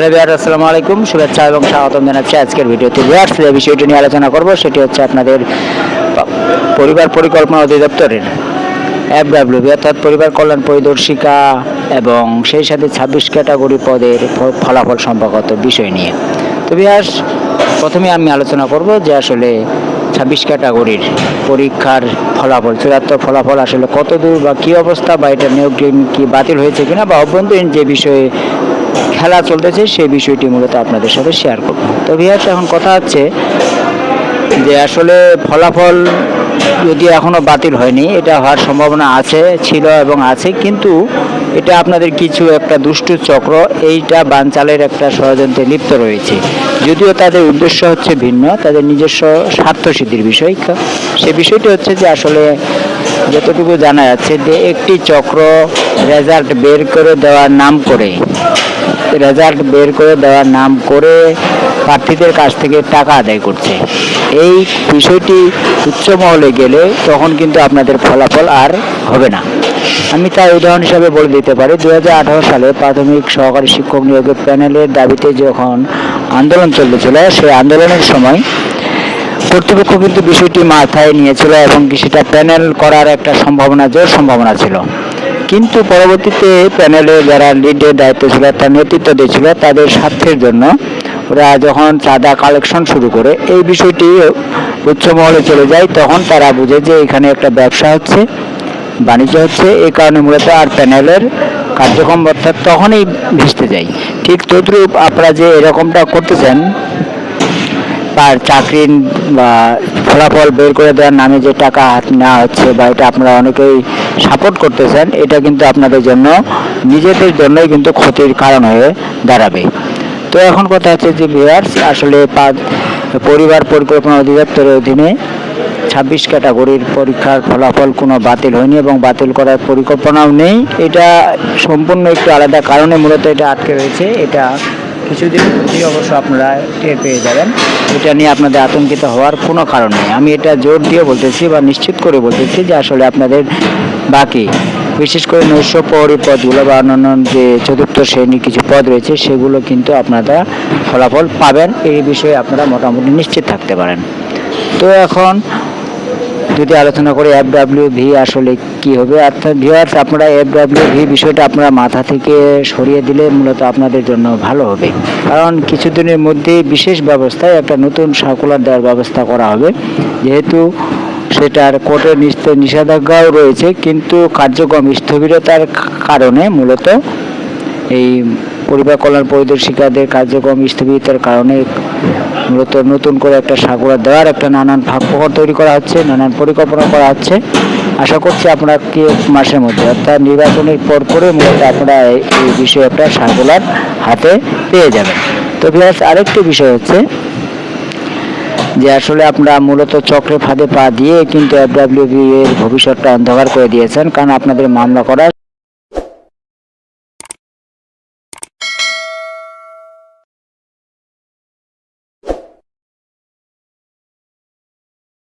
Hello Bihar আসসালামু আলাইকুম। শুভেচ্ছা এবং স্বাগতম জানাচ্ছি আজকের ভিডিওতে। বিহার যে বিষয়টি নিয়ে আলোচনা করব, সেটি হচ্ছে আপনাদের পরিবার পরিকল্পনা অধিদপ্তরের এফডাব্লিউবি অর্থাৎ পরিবার কল্যাণ পরিদর্শিকা এবং সেই সাথে ছাব্বিশ ক্যাটাগরি পদের ফলাফল সম্পর্কত বিষয় নিয়ে। তো বিহার প্রথমে আমি আলোচনা করব যে আসলে ছাব্বিশ ক্যাটাগরির পরীক্ষার ফলাফল, চূড়ান্ত ফলাফল আসলে কত দূর বা কী অবস্থা বা এটা নিয়োগ কি বাতিল হয়েছে কিনা বা অভ্যন্তরীণ যে বিষয়ে খেলা চলতেছে সেই বিষয়টি মূলত আপনাদের সাথে শেয়ার করব। তো ভিয়াস এখন কথা হচ্ছে যে আসলে ফলাফল যদি এখনও বাতিল হয়নি, এটা হওয়ার সম্ভাবনা আছে, ছিল এবং আছে, কিন্তু এটা আপনাদের কিছু একটা দুষ্টু চক্র, এইটা বানচালের একটা ষড়যন্ত্রে লিপ্ত রয়েছে। যদিও তাদের উদ্দেশ্য হচ্ছে ভিন্ন, তাদের নিজস্ব স্বার্থ সিদ্ধির বিষয়। সে বিষয়টি হচ্ছে যে আসলে যতটুকু জানা যাচ্ছে যে একটি চক্র রেজাল্ট বের করে দেওয়ার নাম করে রেজাল্ট বের করে দেওয়ার নাম করে প্রার্থীদের কাছ থেকে টাকা আদায় করছে। এই বিষয়টি উচ্চ মহলে গেলে তখন কিন্তু আপনাদের ফলাফল আর হবে না। আমি তার উদাহরণ হিসাবে বলে দিতে পারি দু হাজার আঠারো সালে প্রাথমিক সহকারী শিক্ষক নিয়োগের প্যানেলের দাবিতে যখন আন্দোলন চলতেছিল সেই আন্দোলনের সময় কর্তৃপক্ষ কিন্তু বিষয়টি মাথায় নিয়েছিল এবং সেটা প্যানেল করার একটা সম্ভাবনা, জোর সম্ভাবনা ছিল। কিন্তু পরবর্তীতে প্যানেলে যারা লিডের দায়িত্ব ছিল, তার নেতৃত্ব দিয়েছিল তাদের স্বার্থের জন্য ওরা যখন চাঁদা কালেকশন শুরু করে এই বিষয়টি উচ্চ মহলে চলে যায়, তখন তারা বুঝে যে এখানে একটা ব্যবসা হচ্ছে, বাণিজ্য হচ্ছে, এই কারণে মূলত আর প্যানেলের কার্যক্রম অর্থাৎ তখনই ভেস্তে যায়। ঠিক তদ্রূপ আপনারা যে এরকমটা করতেছেন, তার চাকরি বা ফলাফল বের করে দেওয়ার নামে যে টাকা হাত নেওয়া হচ্ছে বা এটা আপনারা অনেকেই সাপোর্ট করতেছেন, এটা কিন্তু আপনাদের জন্য নিজেদের জন্যই কিন্তু ক্ষতির কারণ হয়ে দাঁড়াবে। তো এখন কথা হচ্ছে যে ভিউয়ার্স আসলে পরিবার পরিকল্পনা অধিদপ্তরের অধীনে ছাব্বিশ ক্যাটাগরির পরীক্ষার ফলাফল কোনো বাতিল হয়নি এবং বাতিল করার পরিকল্পনাও নেই। এটা সম্পূর্ণ একটু আলাদা কারণে মূলত এটা আটকে রয়েছে। এটা কিছুদিন মধ্যেই অবশ্য আপনারা টের পেয়ে যাবেন। এটা নিয়ে আপনাদের আতঙ্কিত হওয়ার কোনো কারণ নেই। আমি এটা জোর দিয়ে বলতেছি বা নিশ্চিত করে বলতেছি যে আসলে আপনাদের বাকি, বিশেষ করে নৈশ প্রহরী পদগুলো বা অন্যান্য যে চতুর্থ শ্রেণির কিছু পদ রয়েছে, সেগুলো কিন্তু আপনারা ফলাফল পাবেন। এই বিষয়ে আপনারা মোটামুটি নিশ্চিত থাকতে পারেন। তো এখন যদি আলোচনা করি এফ ডাব্লিউ ভি আসলে কি হবে? অর্থাৎ ভিউয়ার্স আপনারা এফ ডাব্লিউ ভি বিষয়টা আপনারা মাথা থেকে সরিয়ে দিলে মূলত আপনাদের জন্য ভালো হবে। কারণ কিছুদিনের মধ্যেই বিশেষ ব্যবস্থায় একটা নতুন সার্কুলার দেওয়ার ব্যবস্থা করা হবে। যেহেতু সেটার কোর্টের নিষেধাজ্ঞাও রয়েছে, কিন্তু কার্যক্রম স্থবিরতার কারণে মূলত এই পরিবার কল্যাণ পরিদর্শিকাদের কার্যক্রম স্থগিতের কারণে মূলত নতুন করে একটা সাগুরা দেওয়ার একটা নানান ভাগ্যকর তৈরি করা হচ্ছে, নানান পরিকল্পনা করা হচ্ছে। আশা করছি আপনারা কি মাসের মধ্যে, অর্থাৎ নির্বাচনের পর পরে মূলত আপনারা এই- বিষয়ে একটা সার্কুলার হাতে পেয়ে যাবেন। তো বিহার আরেকটি বিষয় হচ্ছে যে আসলে আপনারা মূলত চক্রে ফাঁদে পা দিয়ে কিন্তু এফডাব্লিউবি এর ভবিষ্যৎটা অন্ধকার করে দিয়েছেন, কারণ আপনাদের মামলা করার